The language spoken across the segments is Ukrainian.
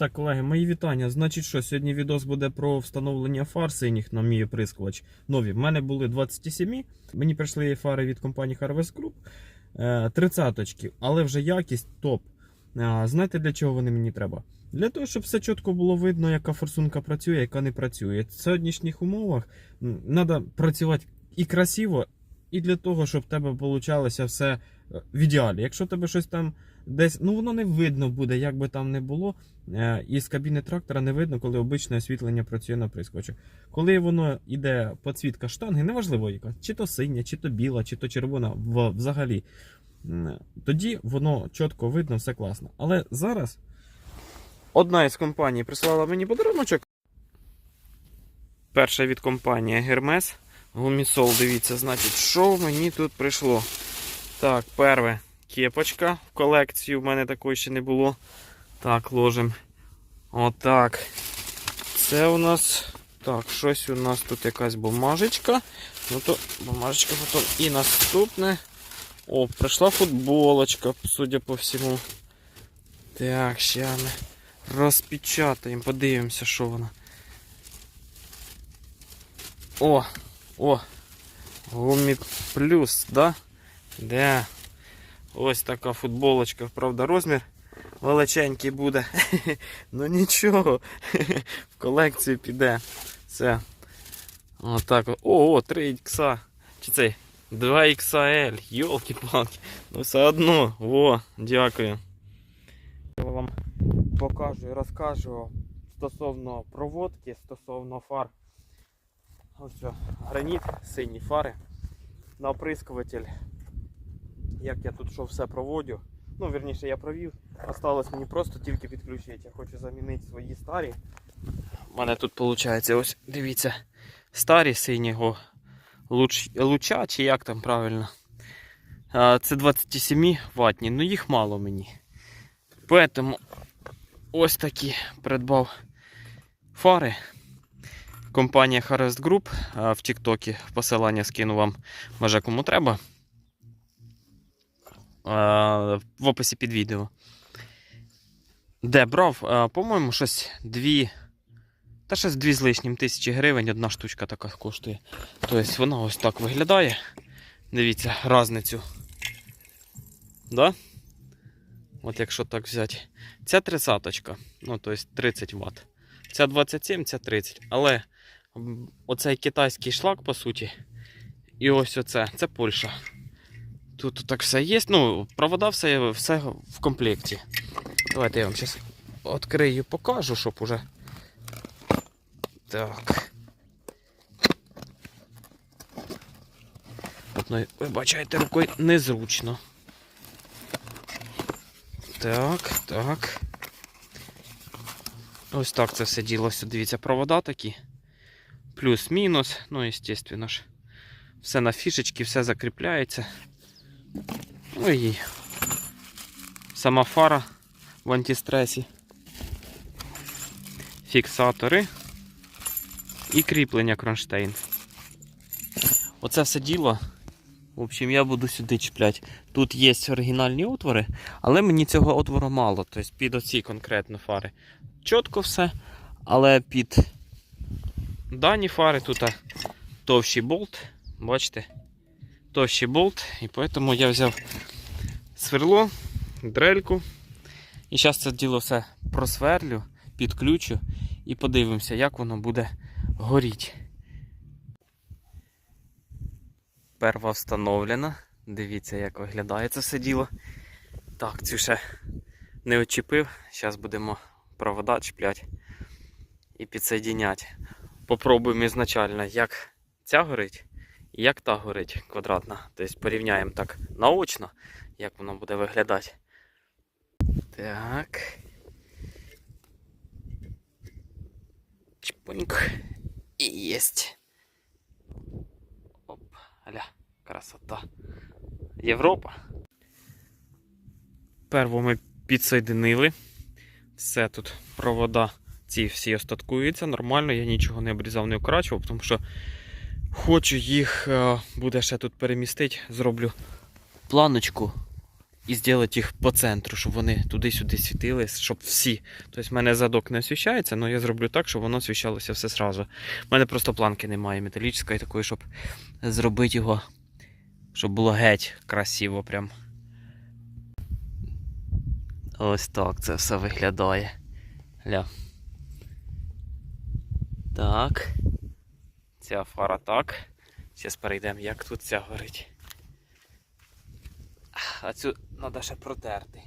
Так, колеги, мої вітання. Значить, що сьогодні відос буде про встановлення фар синіх на мій оприскувач. Нові. В мене були 27. Мені прийшли фари від компанії Harvest Group. е, 30 але вже якість топ. Е, Знаєте, для чого вони мені треба? Для того, щоб все чітко було видно, яка форсунка працює, яка не працює. В сьогоднішніх умовах треба працювати і красиво, і для того, щоб в тебе вийшло все е, в ідеалі. Якщо в тебе щось там десь, ну воно не видно буде, як би там не було. Е, І з кабіни трактора не видно, коли обичне освітлення працює на прискочі. Коли воно йде підсвітка штанги, неважливо яка, чи то синя, чи то біла, чи то червона, взагалі. Тоді воно чітко видно, все класно. Але зараз одна із компаній прислала мені подаруночок. Перша від компанії Hermes. Гумісол, дивіться, значить, що мені тут прийшло. Так, перше, кепочка в колекцію. в мене такої ще не було. Так, ложимо. Отак. Це у нас. Так, щось у нас тут якась бумажечка. Ну то бумажечка потім. І наступне. О, прийшла футболочка, судя по всьому. Так, ще ми розпечатаємо, подивимося, що вона. О! О! Гумі плюс, да? Да. Ось така футболочка, правда, розмір величенький буде. ну нічого, в колекцію піде. Все. Отак. О, о, 3 ікса. Чи цей? 2 XL. Йолки-палки. Ну все одно. О, дякую. Я вам покажу і розкажу стосовно проводки, стосовно фар. Ось граніт, сині фари. На оприскуватель. Як я тут що все проводю. Ну, вірніше, я провів. Осталось мені просто тільки підключити. Я хочу замінити свої старі. У мене тут виходить, ось дивіться, старі синього луч, луча, чи як там правильно. Це 27 ватні, ну їх мало мені. Поэтому ось такі придбав фари. Компанія Harvest Group в Тіктокі посилання скину вам, може кому треба. А, В описі під відео. Де брав, по-моєму, щось дві. Та щось дві з лишнім тисячі гривень, одна штучка така коштує. Тобто вона ось так виглядає. Дивіться, разницю. Да? От якщо так взяти. Ця 30 ну тобто 30 Вт. Ця 27, ця 30. Але оцей китайський шлак, по суті. І ось оце, це Польща. Тут так все є. Ну, провода все, все в комплекті. Давайте я вам зараз відкрию, покажу, щоб уже. Так. От, ну, ви бачите, рукою незручно. Так, так. Ось так це все діло. Ось Дивіться, провода такі. Плюс-мінус. Ну, звісно ж. Все на фішечки, все закріпляється. Ну сама фара в антистресі. Фіксатори і кріплення кронштейн. Оце все діло. В общем, я буду сюди чіпляти. Тут є оригінальні отвори, але мені цього отвору мало. Тобто під оці конкретно фари. Чітко все. Але під дані фари тут товщий болт. Бачите? Товщий болт. І тому я взяв сверло, дрельку. І зараз це діло все просверлю, підключу і подивимося, як воно буде горіти. Перва встановлена. Дивіться, як виглядає це все діло. Так, цю ще не очіпив. Зараз будемо провода чіпляти і підсоєдіняти. Попробуємо ізначально, як ця горить як та горить квадратна. Тобто порівняємо так наочно, як воно буде виглядати. Так. Чпуньк. І єсть. Оп, аля, красота. Європа. Перво ми підсоєдинили. Все тут провода ці всі остаткуються. Нормально, я нічого не обрізав, не вкрачував, тому що хочу їх е, буде ще тут перемістити. Зроблю планочку і зробити їх по центру, щоб вони туди-сюди світили, щоб всі. Тобто в мене задок не освіщається, але я зроблю так, щоб воно освіщалося все зразу. У мене просто планки немає металічної такої, щоб зробити його, щоб було геть красиво прям. Ось так це все виглядає. Ля. Так. Ця фара так. Зараз перейдемо, як тут ця горить. А цю треба ще протерти.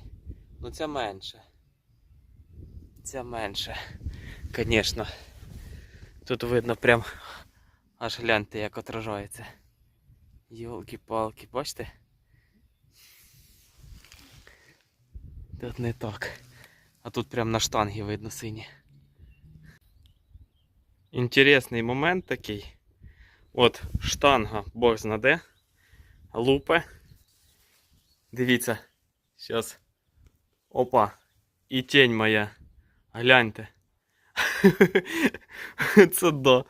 Ну ця менше. Ця менше. Звісно. Тут видно прям аж гляньте, як отражається. Йолки-палки, бачите? Тут не так. А тут прям на штангі видно сині. Інтересний момент такий. От штанга, бог знаде. Лупе. Дивіться. Зараз. Опа. І тінь моя. Гляньте. Це да.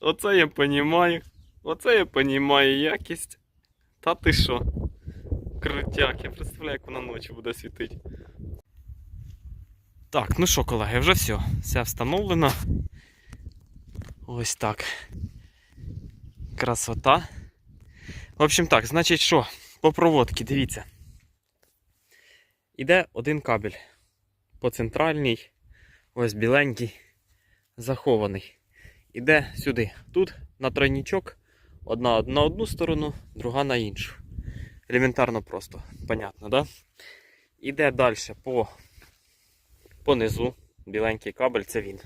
Оце я понімаю. Оце я понімаю якість. Та ти що? Крутяк, я представляю, як вона ночі буде світити. Так, ну що, колеги, вже все. Все встановлено. Ось так. Красота. В общем так, значить що, по проводці, дивіться. Іде один кабель. По центральній, ось біленький, захований. Іде сюди. Тут на тройнічок. Одна на одну сторону, друга на іншу. Елементарно просто, понятно, да? Іде далі по, по низу. Біленький кабель це він.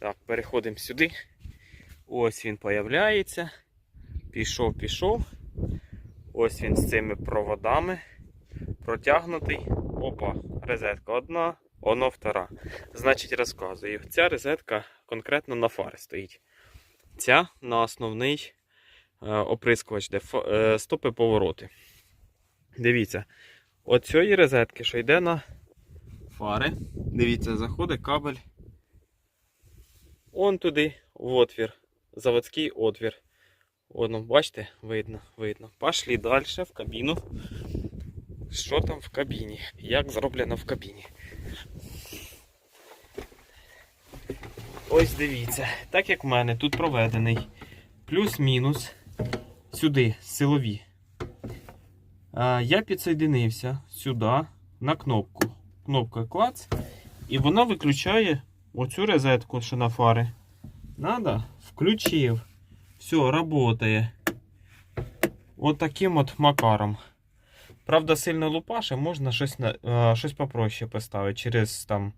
Так, переходимо сюди. Ось він появляється. Пішов, пішов. Ось він з цими проводами. Протягнутий. Опа, розетка одна, воно втора. Значить, розказую. Ця розетка конкретно на фари стоїть. Ця на основний е, оприскувач, де е, стопи повороти. Дивіться, от цієї розетки, що йде на фари. Дивіться, заходить кабель. Он туди, в отвір. Заводський отвір. Воно, бачите, видно, видно. Пошли далі в кабіну. Що там в кабіні? Як зроблено в кабіні? Ось дивіться, так як в мене тут проведений плюс-мінус сюди силові. Я підсоєдинився сюди на кнопку. Кнопка клац. І вона виключає оцю розетку, що на фари. Надо? Включив. Все, работає. От таким от макаром. Правда, сильно лупаше, можна щось, на- е, щось попроще поставити через там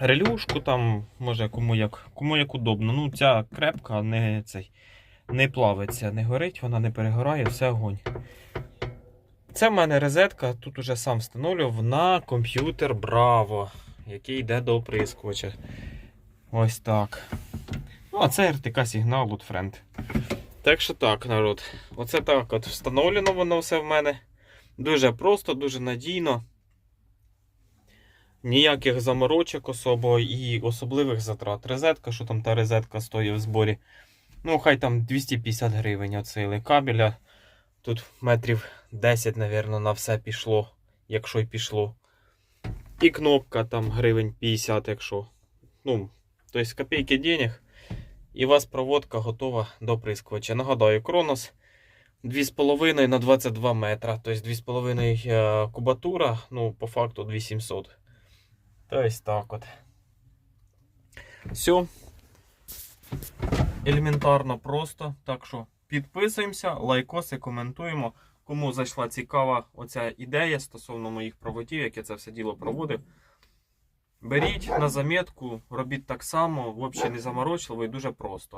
релюшку, там, може кому як, кому як удобно. Ну, ця крепка не, цей, не плавиться, не горить, вона не перегорає, все огонь. Це в мене розетка, тут уже сам встановлював на комп'ютер Bravo, який йде до оприскувача. Ось так. Ну, а це РТК сигнал от Friend. Так що так, народ. Оце так от встановлено воно все в мене. Дуже просто, дуже надійно. Ніяких заморочок особо і особливих затрат. Розетка, що там та розетка стоїть в зборі. Ну, хай там 250 гривень оцей кабеля. Тут метрів 10, напевно, на все пішло, якщо й пішло. І кнопка там гривень 50, якщо. Ну, тобто копійки денег. І у вас проводка готова до прискувача. Нагадаю, Кронос 2,5 на 22 метра. Тобто 2,5 е, кубатура, ну, по факту 2700. Тобто так от. Все. Елементарно просто. Так що підписуємося, лайкоси, коментуємо. Кому зайшла цікава оця ідея стосовно моїх проводів, як я це все діло проводив. Беріть на заметку, робіть так само, взагалі не заморочливо і дуже просто.